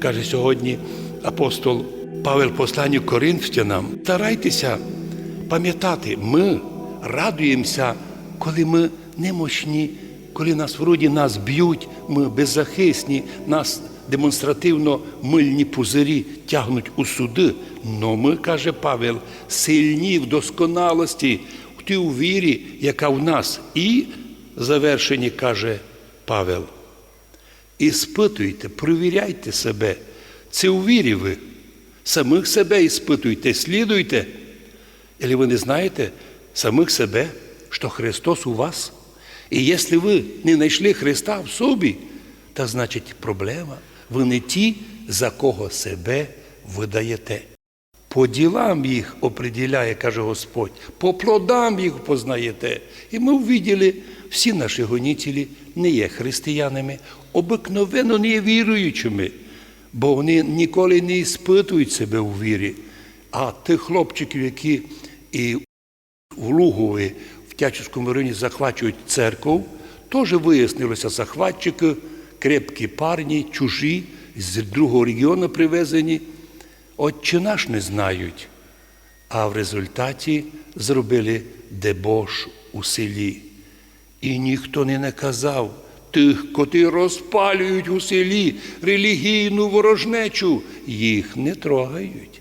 Каже сьогодні апостол Павел посланню Коринфянам, старайтеся пам'ятати, ми радуємося, коли ми немощні, коли нас вроді нас б'ють, ми беззахисні, нас демонстративно мильні пузирі тягнуть у суди. Но ми, каже Павел, сильні в досконалості, в тій вірі, яка в нас. І завершені, каже Павел. Іспитуйте, провіряйте себе. Це у вірі ви. Самих себе іспитуйте, слідуйте. Или ви не знаєте самих себе, що Христос у вас? І якщо ви не знайшли Христа в собі, то значить проблема. Ви не ті, за кого себе видаєте. По ділам їх определяє, каже Господь, по плодам їх познаєте. І ми увиділи, всі наші гонітелі не є християнами, обикновено не є віруючими, бо вони ніколи не іспитують себе у вірі. А тих хлопчиків, які і в Лугові, в Тячівському районі захвачують церкву, теж вияснилося захватчики, крепкі парні, чужі, з другого регіону привезені. Отче наш не знають, а в результаті зробили дебош у селі. І ніхто не наказав тих, котрі розпалюють у селі релігійну ворожнечу, їх не трогають.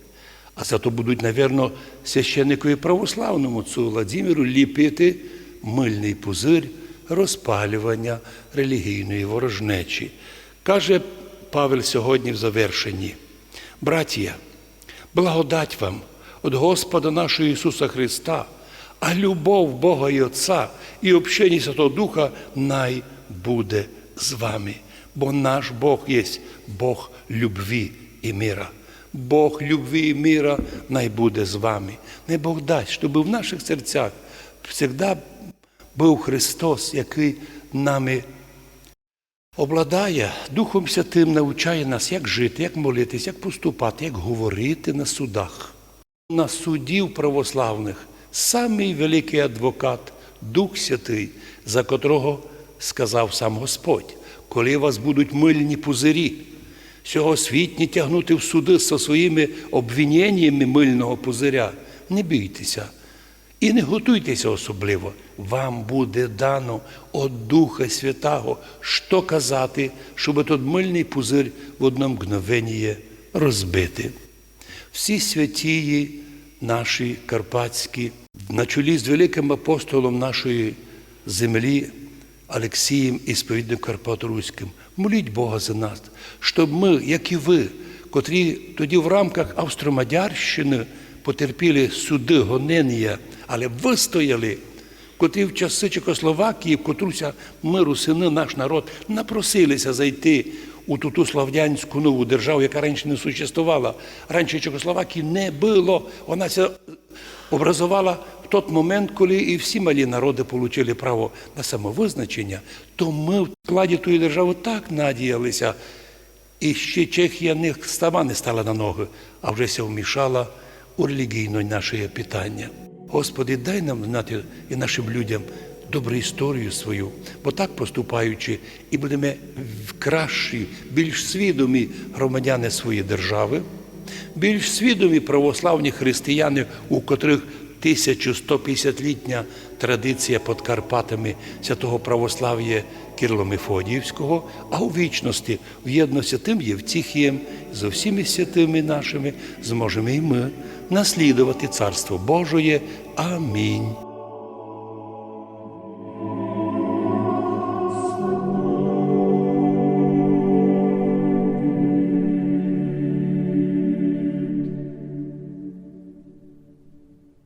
А зато будуть, напевно, священникові православному цю Владимиру ліпити мильний пузир розпалювання релігійної ворожнечі. Каже Павел сьогодні в завершенні. Братія, благодать вам від Господа нашого Ісуса Христа, а любов Бога і Отця і общення Святого Духа най буде з вами. Бо наш Бог є Бог любві і мира. Бог любві і мира най буде з вами. Не Бог дасть, щоб в наших серцях завжди був Христос, який нами обладає Духом Святим, навчає нас, як жити, як молитись, як поступати, як говорити на судах. На судів православних самий великий адвокат, Дух Святий, за котрого сказав сам Господь, коли вас будуть мильні пузирі, сьогосвітні тягнути в суди зі своїми обвиненнями мильного пузиря, не бійтеся. І не готуйтеся особливо. Вам буде дано від Духа Святого, що казати, щоб той мильний пузир в одному мгновенні розбити. Всі святії наші карпатські, на чолі з великим апостолом нашої землі, Олексієм і сповідником Карпат-Руським, моліть Бога за нас, щоб ми, як і ви, котрі тоді в рамках Австромадярщини потерпіли суди, гонення, але вистояли, котрі в часи Чехословакії, в котруся миру сини наш народ напросилися зайти у ту, слав'янську нову державу, яка раніше не существувала. Раніше Чехословакії не було. Вона ся образувала в той момент, коли і всі малі народи отримали право на самовизначення, то ми в складі тої держави так надіялися. І ще Чехія не сама не стала на ноги, а вже ся вмішала у релігійне наше питання. Господи, дай нам знати і нашим людям добру історію свою, бо так поступаючи, і будемо кращі, більш свідомі громадяни своєї держави, більш свідомі православні християни, у котрих 1150-літня традиція під Карпатами святого православ'я Кирило Мефодіївського, а у вічності в єдності тим Євтіхієм, з усіми святими нашими, зможемо і ми наслідувати Царство Божоє. Амінь.